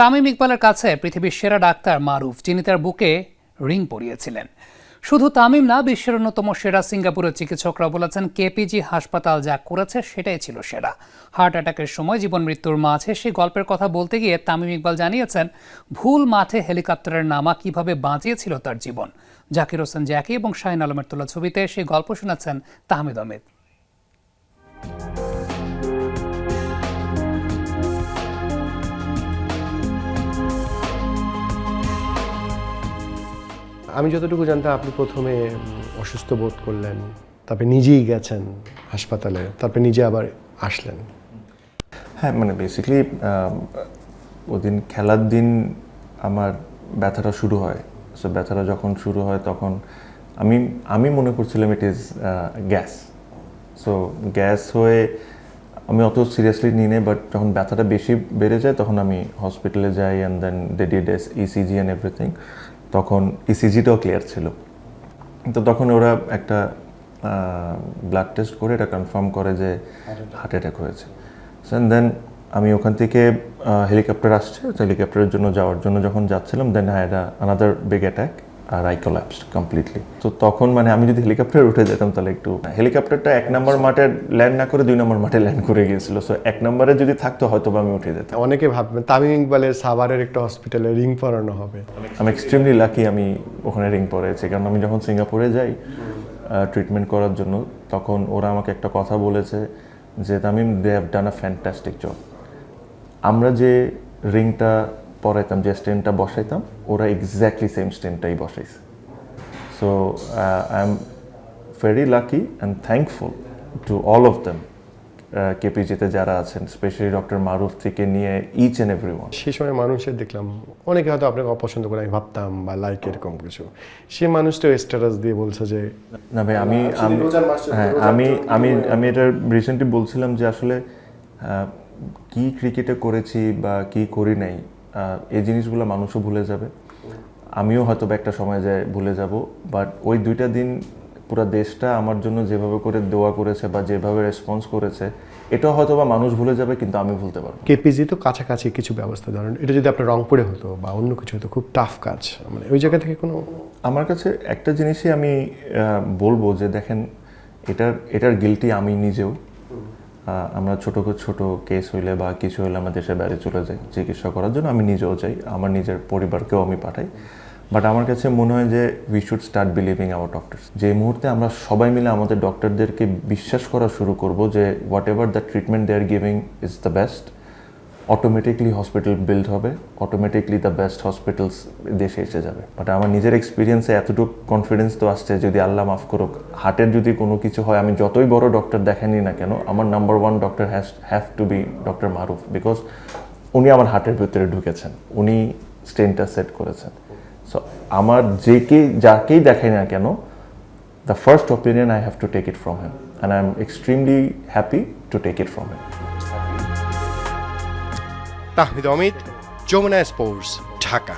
তামিম ইকবালের কাছে পৃথিবীর সেরা ডাক্তার মারুফ, যিনি তার বুকে রিং পরিয়েছিলেন। শুধু তামিম না, বিশ্বের অন্যতম সেরা সিঙ্গাপুরের চিকিৎসকরা বলেছেন, কেপিজি হাসপাতাল যা করেছে সেটাই ছিল সেরা। হার্ট অ্যাটাকের সময় জীবন মৃত্যুর মাঝে সেই গল্পের কথা বলতে গিয়ে তামিম ইকবাল জানিয়েছেন, ভুল মাঠে হেলিকপ্টারের নামা কীভাবে বাঁচিয়েছিল তার জীবন? জাকির হোসেন জ্যাকি এবং শাহিন আলমের তোলা ছবিতে সেই গল্প শোনাচ্ছেন তাহমিদ অমিত আমি যতটুকু জানতাম, আপনি প্রথমে অসুস্থ বোধ করলেন, তারপরে নিজেই গেছেন হাসপাতালে, তারপরে নিজে আবার আসলেন। হ্যাঁ মানে বেসিক্যালি ওদিন খেলার দিন আমার ব্যথাটা শুরু হয়। সো ব্যথাটা যখন শুরু হয়, তখন আমি আমি মনে করছিলাম it is gas so gas হয়ে আমি অত সিরিয়াসলি নিই নাই বাট যখন ব্যথাটা বেশি বেড়ে যায়, তখন আমি হসপিটালে যাই and then they did as ECG and everything তখন ইসিজিটাও ক্লিয়ার ছিল। তো তখন ওরা একটা ব্লাড টেস্ট করে এটা কনফার্ম করে যে হার্ট অ্যাটাক হয়েছে। স্যান দেন আমি ওখান থেকে হেলিকপ্টার আসছে। হেলিকপ্টারের জন্য যাওয়ার জন্য যখন যাচ্ছিলাম দেন হ্যাঁ এটা আনাদার বিগ অ্যাটাক আর আই কোল্যাপসড কমপ্লিটলি তো তখন মানে আমি যদি হেলিকপ্টারে উঠে যেতাম তাহলে একটু হেলিকপ্টারটা এক নম্বর মাঠে ল্যান্ড না করে দুই নম্বর মাঠে ল্যান্ড করে গিয়েছিল। সো এক নম্বরে যদি থাকতো হয়তো বা আমি উঠে যেতাম। অনেকে ভাববেন তামিম ইকবালের সাভারের একটা হসপিটালে রিং পরানো হবে। আমি এক্সট্রিমলি লাকি আমি ওখানে রিং পরেছি। কারণ আমি যখন সিঙ্গাপুরে যাই ট্রিটমেন্ট করার জন্য তখন ওরা আমাকে একটা কথা বলেছে যে Tamim they have done a fantastic job আমরা যে রিংটা পরাইতাম যে স্টেনটা বসাইতাম ওরা এক্স্যাক্টলি সেম স্টেনটাই বসাইছে। So I am very lucky and thankful to all of them কেপিজিতে যারা আছেন স্পেশালি ডক্টর মারুফ থেকে নিয়ে ইচ অ্যান্ড এভরি ওয়ান সেই সময় মানুষের দেখলাম অনেকে হয়তো আপনাকে অপছন্দ করে আমি ভাবতাম বা লাইক এরকম কিছু। সে মানুষটাও স্ট্যাটাস দিয়ে বলছে যে না ভাই আমি আমি হ্যাঁ আমি আমি আমি এটা রিসেন্টলি বলছিলাম যে আসলে কি ক্রিকেটে করেছি বা কি করি নাই এই জিনিসগুলো মানুষও ভুলে যাবে আমিও হয়তো বা একটা সময় যায় ভুলে যাব বাট ওই দুইটা দিন পুরো দেশটা আমার জন্য যেভাবে করে দোয়া করেছে বা যেভাবে রেসপন্স করেছে এটা হয়তো বা মানুষ ভুলে যাবে কিন্তু আমি ভুলতে পারব। কেপিজি তো কাছাকাছি কিছু ব্যবস্থা ধরেন এটা যদি আপনার রংপুরে হতো বা অন্য কিছু হতো খুব টাফ কাজ মানে ওই জায়গা থেকে কোনো আমার কাছে একটা জিনিসই আমি বলব যে দেখেন এটার এটার গিলটি আমি নিজেও আমরা ছোট ছোট কেস হইলে বা কিছু হইলে আমার দেশের বাইরে চলে যাই, চিকিৎসা করার জন্য আমি নিজেও যাই, আমার নিজের পরিবারকেও আমি পাঠাই। বাট আমার কাছে মনে হয় যে we should start believing our doctors যে মুহূর্তে আমরা সবাই মিলে আমাদের ডক্টরদেরকে বিশ্বাস করা শুরু করব যে whatever the treatment they are giving is the best automatically hospital build হবে অটোমেটিকলি দ্য বেস্ট হসপিটালস দেশে এসে যাবে। বাট আমার নিজের এক্সপিরিয়েন্সে এতটুকু কনফিডেন্স তো আসছে, যদি আল্লাহ মাফ করুক হার্টের যদি কোনো কিছু হয়, আমি যতই বড় ডক্টর দেখানি না কেন, আমার number one doctor has have to be doctor Maruf because উনি আমার হার্টের ভিতরে ঢুকেছেন, উনি স্টেনটা সেট করেছেন। সো আমার যেকে যাকেই দেখাই না কেন the first opinion I have to take it from him and I am extremely happy to take it from him Tahmid Amit Jamuna sports Dhaka.